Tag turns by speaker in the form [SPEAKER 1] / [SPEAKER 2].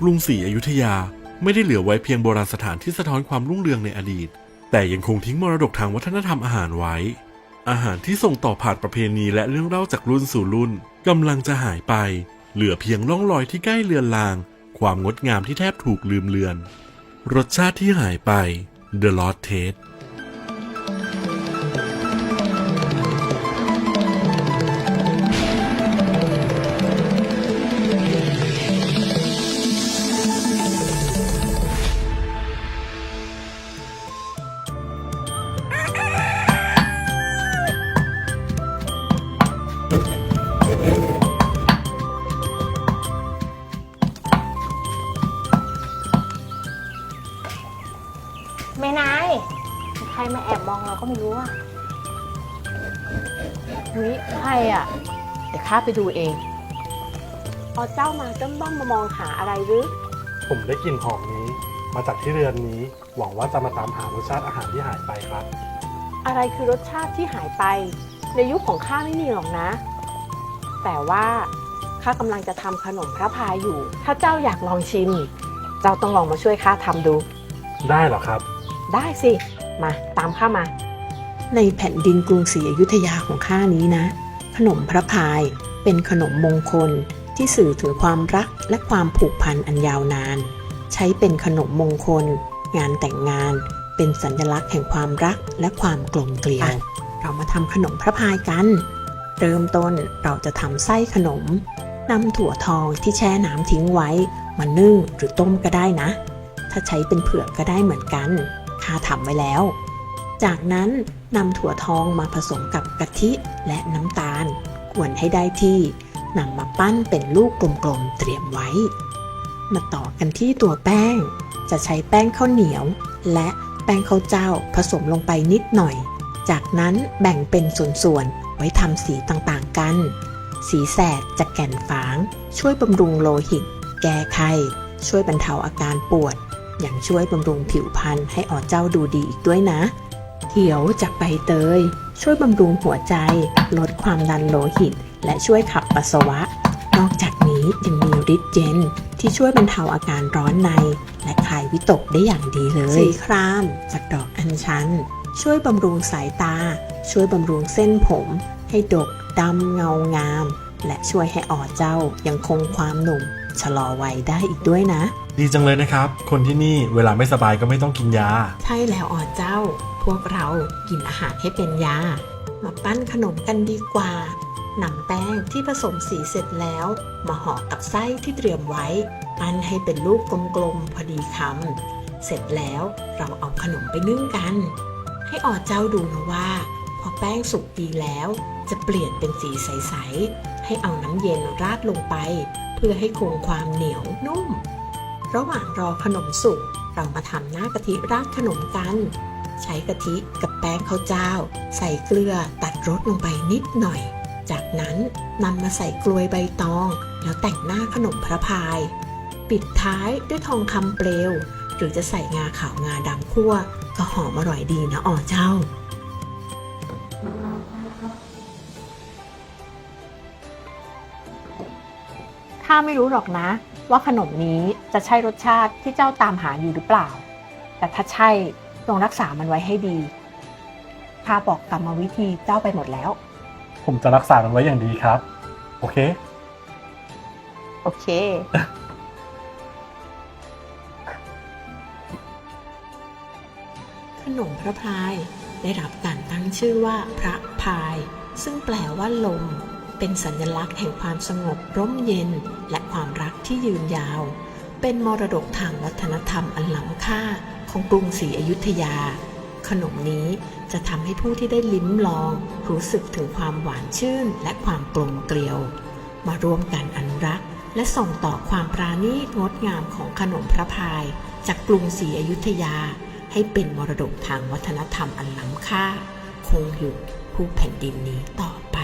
[SPEAKER 1] กรุงศรีอยุธยาไม่ได้เหลือไว้เพียงโบราณสถานที่สะท้อนความรุ่งเรืองในอดีต แต่ยังคงทิ้งมรดกทางวัฒนธรรมอาหารไว้ อาหารที่ส่งต่อผ่านประเพณีและเรื่องเล่าจากรุ่นสู่รุ่นกำลังจะหายไป เหลือเพียงร่องรอยที่ใกล้เลือนลาง ความงดงามที่แทบถูกลืมเลือน รสชาติที่หายไป The Lost Taste
[SPEAKER 2] มาแอบมองเราก็ไม่รู้อะ
[SPEAKER 3] เฮ้ยใครอะ เดี๋ยวข้าไปดูเอง
[SPEAKER 2] พอเจ้ามาจ้ำบ้องมามองหาอะไรหรือ
[SPEAKER 4] ผมได้กลิ่นหอมนี้ มาจากที่เรือนนี้ หวังว่าจะมาตามหารสชาติอาหารที่หายไปครับ
[SPEAKER 2] อะไรคือรสชาติที่หายไป ในยุคของข้าไม่มีหรอกนะ แต่ว่าข้ากำลังจะทำขนมพระพายอยู่ ถ้าเจ้าอยากลองชิม เจ้าต้องลองมาช่วยข้าทำดู
[SPEAKER 4] ได้เหรอครับ
[SPEAKER 2] ได้สิ มาตามข้ามา
[SPEAKER 3] ในแผ่นดินกรุงศรีอยุธยาของข้านี้นะ ขนมพระพายเป็นขนมมงคลที่สื่อถึงความรักและความผูกพันอันยาวนาน ใช้เป็นขนมมงคล งานแต่งงาน เป็นสัญลักษณ์แห่งความรักและความกลมเกลียวเรามาทำขนมพระพายกัน เริ่มต้นเราจะทำไส้ขนมนำถั่วทองที่แช่น้ำทิ้งไว้ มานึ่งหรือต้มก็ได้นะ ถ้าใช้เป็นเผือกก็ได้เหมือนกัน ข้าทำไว้แล้ว จากนั้นนำถั่วทองมาผสมกับกะทิและน้ำตาลกวนให้ได้ที่นำมาปั้นเป็นลูกกลมๆเตรียมไว้ มาต่อกันที่ตัวแป้ง จะใช้แป้งข้าวเหนียว และแป้งข้าวเจ้าผสมลงไปนิดหน่อย จากนั้นแบ่งเป็นส่วนๆไว้ทำสีต่างๆกัน สีแสดจากแก่นฝาง ช่วยบำรุงโลหิต แก้ไข้ช่วยบรรเทาอาการปวด ย่างช่วยบำรุงผิวพรรณให้อ่อเจ้าดูดีอีกด้วยนะ เขียวจากใบเตย ช่วยบำรุงหัวใจ ลดความดันโลหิต และช่วยขับปัสสาวะ นอกจากนี้ยังมีฤทธิ์เจนที่ช่วยบรรเทาอาการร้อนใน และคลายวิตกได้อย่างดีเลยสีครามจากดอกอัญชัน ช่วยบำรุงสายตา ช่วยบำรุงเส้นผม ให้ดกดำเงางาม และช่วยให้อ่อเจ้ายังคงความหนุ่ม ชะลอวัยได้อีกด้วยนะ
[SPEAKER 4] ดีจังเลยนะครับ คนที่นี่เวลาไม่สบายก็ไม่ต้องกินยา
[SPEAKER 3] ใช่แล้วอ่อเจ้า พวกเรากินอาหารให้เป็นยา มาปั้นขนมกันดีกว่านำแป้งที่ผสมสีเสร็จแล้ว มาห่อกับไส้ที่เตรียมไว้ ปั้นให้เป็นลูกกลมๆพอดีคำเสร็จแล้วเราเอาขนมไปนึ่งกัน ให้อ่อเจ้าดูนะว่า พอแป้งสุกดีแล้ว จะเปลี่ยนเป็นสีใสๆให้เอาน้ำเย็นราดลงไป เพื่อให้คงความเหนียวนุ่ม ระหว่างรอขนมสุกเรามาทำหน้ากะทิราดขนมกัน ใช้กะทิกับแป้งข้าวเจ้า ใส่เกลือตัดรสลงไปนิดหน่อย จากนั้นนำมาใส่กลวยใบตอง แล้วแต่งหน้าขนมพระพาย ปิดท้ายด้วยทองคำเปลว หรือจะใส่งาขาวงาดำคั่ว ก็หอมอร่อยดีนะอ๋อเจ้า
[SPEAKER 2] ข้าไม่รู้หรอกนะ ว่าขนมนี้จะใช่รสชาติที่เจ้าตามหาอยู่หรือเปล่า แต่ถ้าใช่ต้องรักษามันไว้ให้ดีข้าบอกกรรมวิธีเจ้าไปหมดแล้ว
[SPEAKER 4] ผมจะรักษามันไว้อย่างดีครับ โอเค
[SPEAKER 2] โอเค
[SPEAKER 3] ขนมพระพายได้รับการตั้งชื่อว่าพระพาย ซึ่งแปลว่าลม เป็นสัญลักษณ์แห่งความสงบร่มเย็นและความรักที่ยืนยาว เป็นมรดกทางวัฒนธรรมอันล้ำค่าของกรุงศรีอยุธยา ขนมนี้จะทำให้ผู้ที่ได้ลิ้มลอง รู้สึกถึงความหวานชื่นและความกลมเกลียว มาร่วมกันอนุรักษ์ และส่งต่อความปราณีตงดงามของขนมพระพาย จากกรุงศรีอยุธยา ให้เป็นมรดกทางวัฒนธรรมอันล้ำค่า คงอยู่คู่แผ่นดินนี้ต่อไป